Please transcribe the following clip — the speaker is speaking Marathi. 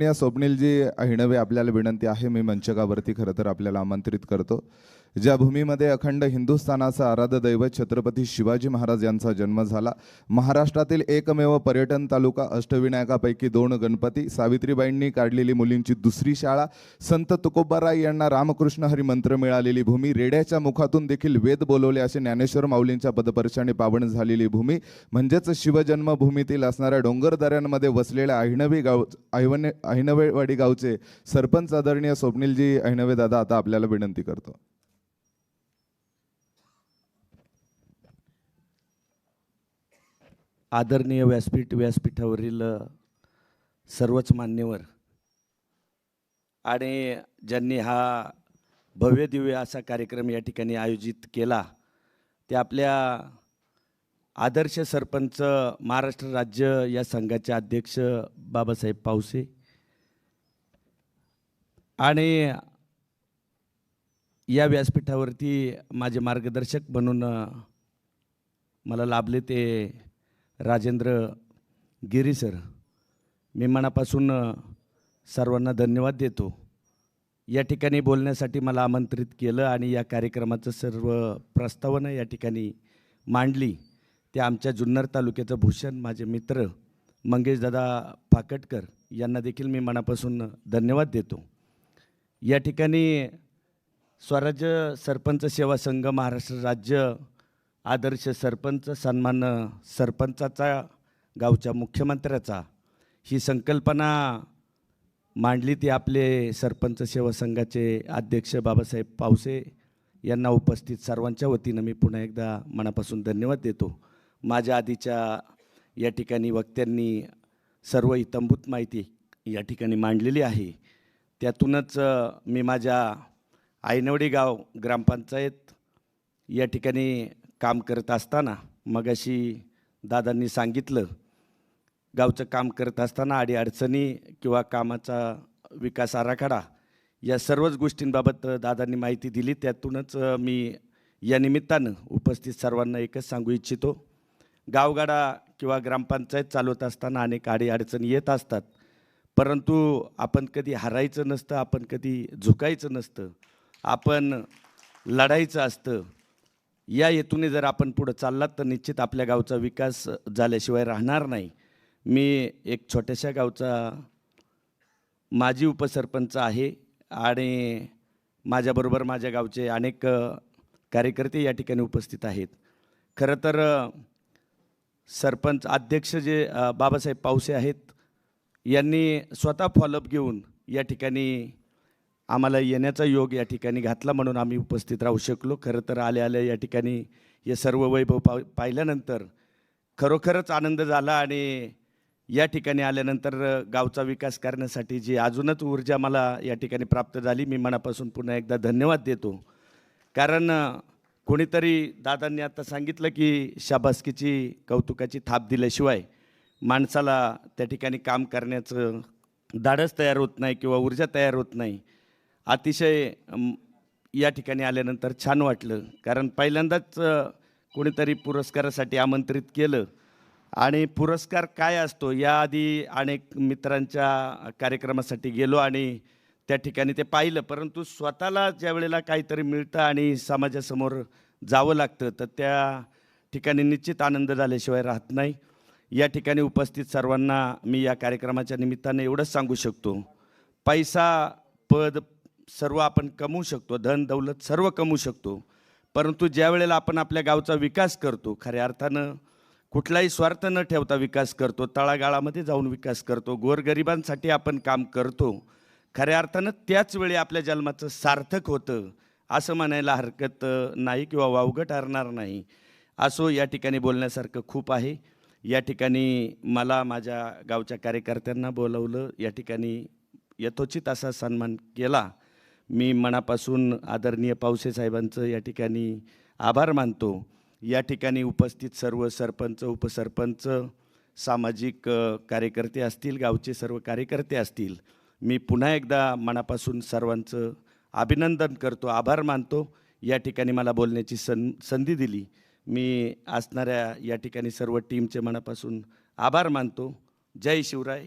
या स्वप्नीलजी हिणवे आपल्याला विनंती आहे. मी मंचकावरती खरं तर आपल्याला आमंत्रित करतो. ज्या भूमीमध्ये अखंड हिंदुस्थानाचा आराध्य दैवत छत्रपती शिवाजी महाराज यांचा जन्म झाला महाराष्ट्रातील एकमेव पर्यटन तालुका अष्टविनायकापैकी दोन गणपती सावित्रीबाईंनी काढलेली मुलींची दुसरी शाळा संत तुकोबाराय यांना रामकृष्ण हरी मंत्र मिळालेली भूमी रेड्याच्या मुखातून देखील वेद बोलवले असे ज्ञानेश्वर माऊलींच्या पदपर्शाने पावन झालेली भूमी म्हणजेच शिवजन्मभूमीतील असणाऱ्या डोंगरदऱ्यांमध्ये वसलेल्या अहिणवी गाव अहिवने अहिनवेवाडी गावचे सरपंच आदरणीय स्वप्नीलजी अहिणवे दादा आता आपल्याला विनंती करतो. आदरणीय व्यासपीठ व्यासपीठावरील सर्वच मान्यवर आणि ज्यांनी हा भव्य दिव्य असा कार्यक्रम या ठिकाणी आयोजित केला ते आपल्या आदर्श सरपंच महाराष्ट्र राज्य या संघाचे अध्यक्ष बाबासाहेब पावसे आणि या व्यासपीठावरती माझे मार्गदर्शक म्हणून मला लाभले ते राजेंद्र गिरी सर मी मनापासून सर्वांना धन्यवाद देतो. या ठिकाणी बोलण्यासाठी मला आमंत्रित केलं आणि या कार्यक्रमाचं सर्व प्रस्तावना या ठिकाणी मांडली. ते आमच्या जुन्नर तालुक्याचं भूषण माझे मित्र मंगेशदादा फाकटकर यांना देखील मी मनापासून धन्यवाद देतो. या ठिकाणी स्वराज्य सरपंच सेवा संघ महाराष्ट्र राज्य आदर्श सरपंच सन्मान सरपंचाचा गावच्या मुख्यमंत्र्याचा ही संकल्पना मांडली ती आपले सरपंच सेवा संघाचे अध्यक्ष बाबासाहेब पावसे यांना उपस्थित सर्वांच्या वतीनं मी पुन्हा एकदा मनापासून धन्यवाद देतो. माझ्या आधीच्या या ठिकाणी वक्त्यांनी सर्व इतंभूत माहिती या ठिकाणी मांडलेली आहे. त्यातूनच मी माझ्या आयनवडी गाव ग्रामपंचायत या ठिकाणी काम करत असताना मगाशी दादांनी सांगितलं गावचं काम करत असताना अडीअडचणी किंवा कामाचा विकास आराखडा या सर्वच गोष्टींबाबत दादांनी माहिती दिली. त्यातूनच मी या निमित्तानं उपस्थित सर्वांना एकच सांगू इच्छितो. गावगाडा किंवा ग्रामपंचायत चालवत असताना अनेक अडीअडचणी येत असतात. परंतु आपण कधी हरायचं नसतं आपण कधी झुकायचं नसतं. आपण लढायचं असतं. या हेतूने जर आपण पुढं चाललात तर निश्चित आपल्या गावचा विकास झाल्याशिवाय राहणार नाही. मी एक छोट्याशा गावचा माजी उपसरपंच आहे आणि माझ्याबरोबर माझ्या गावचे अनेक कार्यकर्ते या ठिकाणी उपस्थित आहेत. खरं तर सरपंच अध्यक्ष जे बाबासाहेब पावसे आहेत यांनी स्वतः फॉलोअप घेऊन या ठिकाणी आम्हाला येण्याचा योग या ठिकाणी घातला म्हणून आम्ही उपस्थित राहू शकलो. खरं तर आल्या आल्या या ठिकाणी हे सर्व वैभव पा पाहिल्यानंतर खरोखरच आनंद झाला आणि या ठिकाणी आल्यानंतर गावचा विकास करण्यासाठी जी अजूनच ऊर्जा मला या ठिकाणी प्राप्त झाली मी मनापासून पुन्हा एकदा धन्यवाद देतो. कारण कोणीतरी दादांनी आता सांगितलं की शाबासकीची कौतुकाची थाप दिल्याशिवाय माणसाला त्या ठिकाणी काम करण्याचं धाडस तयार होत नाही किंवा ऊर्जा तयार होत नाही. अतिशय या ठिकाणी आल्यानंतर छान वाटलं. कारण पहिल्यांदाच कोणीतरी पुरस्कारासाठी आमंत्रित केलं. आणि पुरस्कार काय असतो? याआधी अनेक मित्रांच्या कार्यक्रमासाठी गेलो आणि त्या ठिकाणी ते पाहिलं. परंतु स्वतःला ज्या वेळेला काहीतरी मिळतं आणि समाजासमोर जावं लागतं तर त्या ठिकाणी निश्चित आनंद झाल्याशिवाय राहत नाही. या ठिकाणी उपस्थित सर्वांना मी या कार्यक्रमाच्या निमित्ताने एवढंच सांगू शकतो. पैसा पद सर्व आपण कमवू शकतो धन दौलत सर्व कमवू शकतो. परंतु ज्या वेळेला आपण आपल्या गावचा विकास करतो खऱ्या अर्थानं कुठलाही स्वार्थ न ठेवता विकास करतो तळागाळामध्ये जाऊन विकास करतो गोरगरिबांसाठी आपण काम करतो खऱ्या अर्थानं त्याच वेळी आपल्या जन्माचं सार्थक होतं असं म्हणायला हरकत नाही किंवा वावगं ठरणार नाही. असो या ठिकाणी बोलण्यासारखं खूप आहे. या ठिकाणी मला माझ्या गावच्या कार्यकर्त्यांना बोलवलं या ठिकाणी यथोचित असा सन्मान केला. मी मनापासून आदरणीय पावसे साहेबांचं या ठिकाणी आभार मानतो. या ठिकाणी उपस्थित सर्व सरपंच उपसरपंच सामाजिक कार्यकर्ते असतील गावचे सर्व कार्यकर्ते असतील मी पुन्हा एकदा मनापासून सर्वांचं अभिनंदन करतो आभार मानतो. या ठिकाणी मला बोलण्याची सं संधी दिली. मी असणाऱ्या या ठिकाणी सर्व टीमचे मनापासून आभार मानतो. जय शिवराय.